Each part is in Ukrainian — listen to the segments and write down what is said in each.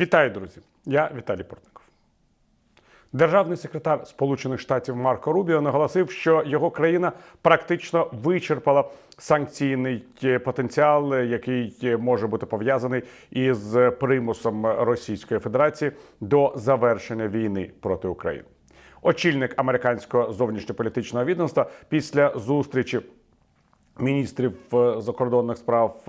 Вітаю, друзі! Я Віталій Портников. Державний секретар Сполучених Штатів Марко Рубіо наголосив, що його країна практично вичерпала санкційний е, потенціал, е, який е, може бути пов'язаний із примусом Російської Федерації до завершення війни проти України. Очільник американського зовнішньополітичного відомства після зустрічі міністрів закордонних справ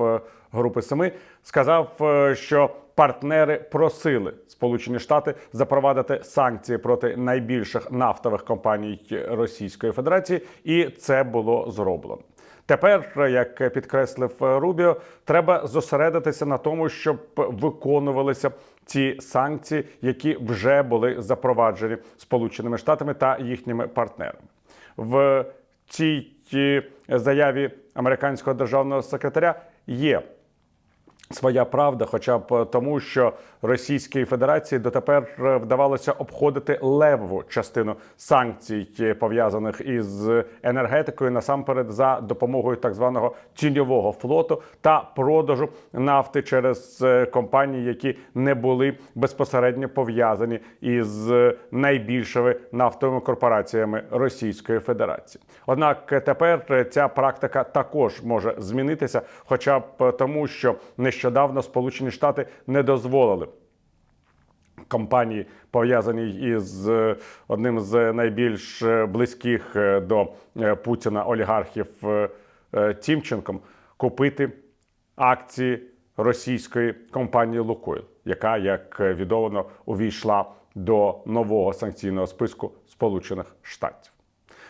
Групи Семи сказав, е, що партнери просили Сполучені Штати запровадити санкції проти найбільших нафтових компаній Російської Федерації, і це було зроблено. Тепер, як підкреслив Рубіо, треба зосередитися на тому, щоб виконувалися ці санкції, які вже були запроваджені Сполученими Штатами та їхніми партнерами. В цій е, заяві американського державного секретаря є своя правда, хоча б тому, що Російській Федерації дотепер е, вдавалося обходити левову частину санкцій, е, пов'язаних із енергетикою, насамперед за допомогою так званого тіньового флоту та продажу нафти через е, компанії, які не були безпосередньо пов'язані із найбільшими нафтовими корпораціями Російської Федерації. Однак тепер ця практика також може змінитися, хоча б тому, що нещодавно Сполучені Штати не дозволили компанії, пов'язані із е, одним з найбільш е, близьких е, до Путіна олігархів Тімченком, купити акції російської компанії Лукойл, яка, як відомо, увійшла до нового санкційного списку Сполучених Штатів.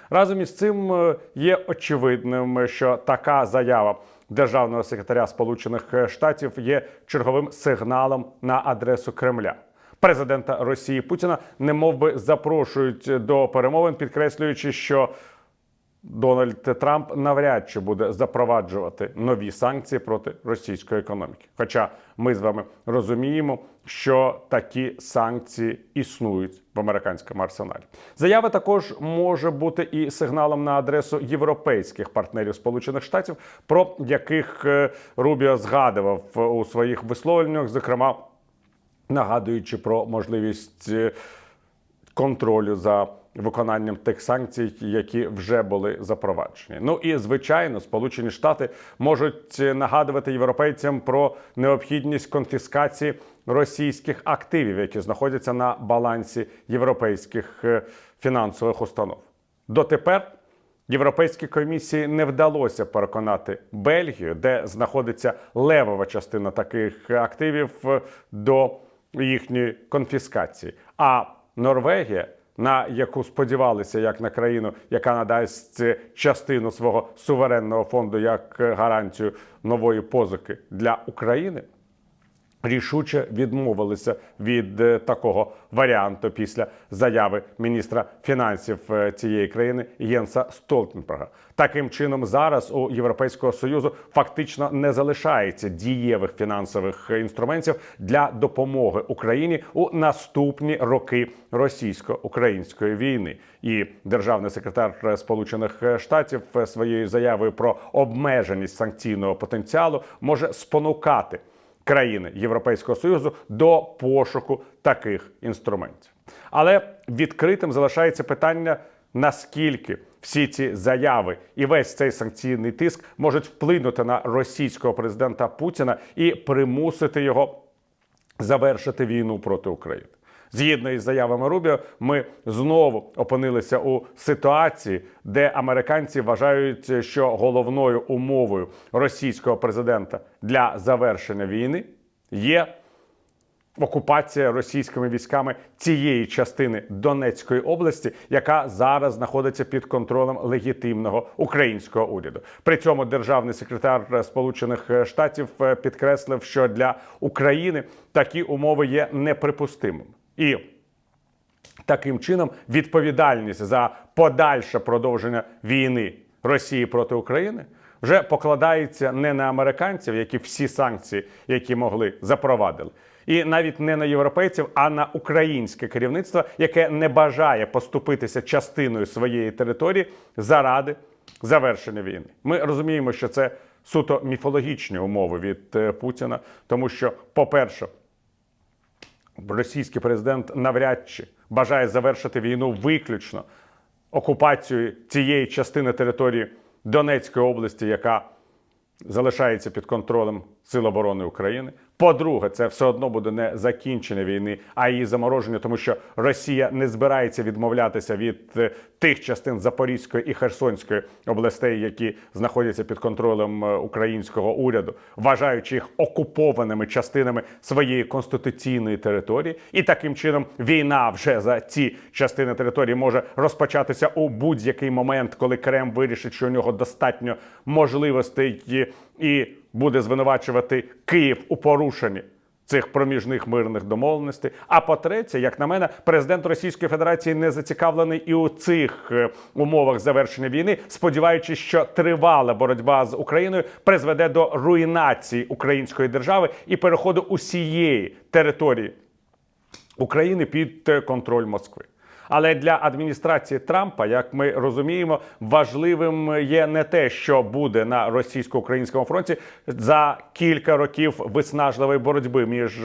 Разом із цим є очевидним, що така заява державного секретаря Сполучених Штатів є черговим сигналом на адресу Кремля. Президента Росії Путіна немов би запрошують до перемовин, підкреслюючи, що Дональд Трамп навряд чи буде запроваджувати нові санкції проти російської економіки. Хоча ми з вами розуміємо, що такі санкції існують в американському арсеналі. Заява також може бути і сигналом на адресу європейських партнерів Сполучених Штатів, про яких е, Рубіо згадував у своїх висловленнях, зокрема нагадуючи про можливість е, контролю за виконанням тих санкцій, які вже були запроваджені. Ну і звичайно, Сполучені Штати можуть нагадувати європейцям про необхідність конфіскації російських активів, які знаходяться на балансі європейських е, фінансових установ. Дотепер Європейській комісії не вдалося переконати Бельгію, де знаходиться левова частина таких активів е, до їхньої конфіскації. А Норвегія, на яку сподівалися як на країну, яка надасть частину свого суверенного фонду як гарантію нової позики для України, рішуче відмовилися від е, такого варіанту після заяви міністра фінансів е, цієї країни Єнса Столтенберга. Таким чином, зараз у Європейського союзу фактично не залишається дієвих фінансових інструментів для допомоги Україні у наступні роки російсько-української війни. І державний секретар Сполучених Штатів е, своєю заявою про обмеженість санкційного потенціалу може спонукати країни Європейського союзу до пошуку таких інструментів. Але відкритим залишається питання, наскільки всі ці заяви і весь цей санкційний тиск можуть вплинути на російського президента Путіна і примусити його завершити війну проти України. Згідно із заявами Рубіо, ми знову опинилися у ситуації, де американці вважають, що головною умовою російського президента для завершення війни є окупація російськими військами цієї частини Донецької області, яка зараз знаходиться під контролем легітимного українського уряду. При цьому державний секретар Сполучених Штатів підкреслив, що для України такі умови є неприпустимими. І таким чином відповідальність за подальше продовження війни Росії проти України вже покладається не на американців, які всі санкції, які могли, запровадили, і навіть не на європейців, а на українське керівництво, яке не бажає поступитися частиною своєї території заради завершення війни. Ми розуміємо, що це суто міфологічні умови від е, Путіна, тому що, по-перше, російський президент навряд чи бажає завершити війну виключно окупацією цієї частини території Донецької області, яка залишається під контролем Сил оборони України. По-друге, це все одно буде не закінчення війни, а її замороження, тому що Росія не збирається відмовлятися від е, тих частин Запорізької і Херсонської областей, які знаходяться під контролем е, українського уряду, вважаючи їх окупованими частинами своєї конституційної території, і таким чином війна вже за ці частини території може розпочатися у будь-який момент, коли Крем вирішить, що у нього достатньо можливостей і- і буде звинувачувати Київ у порушенні цих проміжних мирних домовленостей. А по-третє, як на мене, президент Російської Федерації не зацікавлений і у цих е, умовах завершення війни, сподіваючись, що тривала боротьба з Україною призведе до руйнації української держави і переходу усієї території України під е, контроль Москви. Але для адміністрації Трампа, як ми розуміємо, важливим є не те, що буде на російсько-українському фронті за кілька років виснажливої боротьби між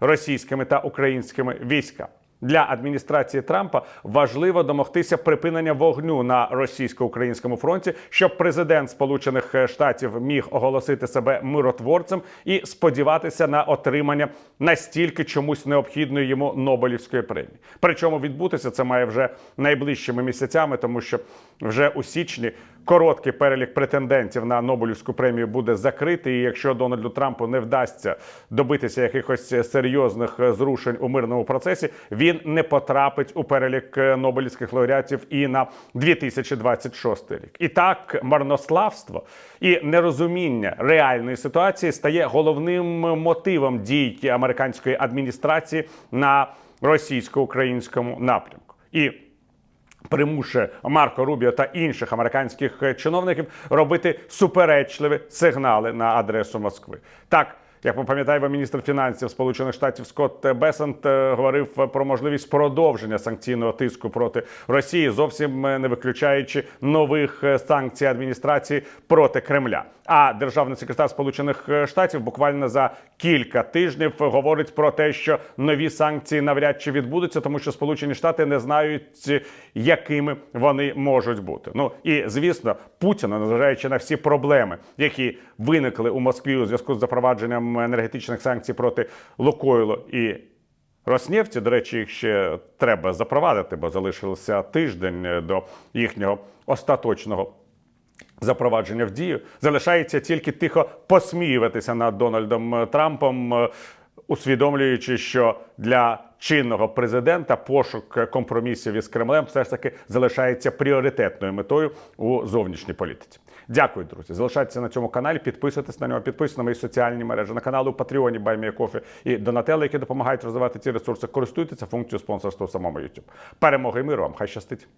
російськими та українськими військами. Для адміністрації Трампа важливо домогтися припинення вогню на російсько-українському фронті, щоб президент Сполучених Штатів міг оголосити себе миротворцем і сподіватися на отримання настільки чомусь необхідної йому Нобелівської премії. Причому відбутися це має вже найближчими місяцями, тому що вже у січні короткий перелік претендентів на Нобелівську премію буде закритий. І якщо Дональду Трампу не вдасться добитися якихось серйозних зрушень у мирному процесі, він не потрапить у перелік Нобелівських лауреатів і на 2026 рік. І так марнославство і нерозуміння реальної ситуації стає головним мотивом дій американської адміністрації на російсько-українському напрямку. І примушує Марко Рубіо та інших американських е, чиновників робити суперечливі сигнали на адресу Москви. Так. Як ми пам'ятаємо, міністр фінансів Сполучених Штатів Скотт Бесент е, говорив про можливість продовження санкційного тиску проти Росії, зовсім е, не виключаючи нових е, санкцій адміністрації проти Кремля. А державний секретар Сполучених Штатів буквально за кілька тижнів говорить про те, що нові санкції навряд чи відбудуться, тому що Сполучені Штати не знають, якими вони можуть бути. Ну і звісно, Путіна, незважаючи на всі проблеми, які виникли у Москві у зв'язку з запровадженням енергетичних санкцій проти Лукойлу і Роснефті, до речі, їх ще треба запровадити, бо залишився тиждень до їхнього остаточного запровадження в дію. Залишається тільки тихо посміюватися над Дональдом Трампом, е, усвідомлюючи, що для чинного президента пошук компромісів із Кремлем все ж таки залишається пріоритетною метою у зовнішній політиці. Дякую, друзі. Залишайтеся на цьому каналі, підписуйтесь на нього, підписуйтесь на мої соціальні мережі, на канали у Патреоні, Байміякофі і Донателли, які допомагають розвивати ці ресурси. Користуйтеся функцією спонсорства в самому YouTube. Перемоги і миру вам! Хай щастить!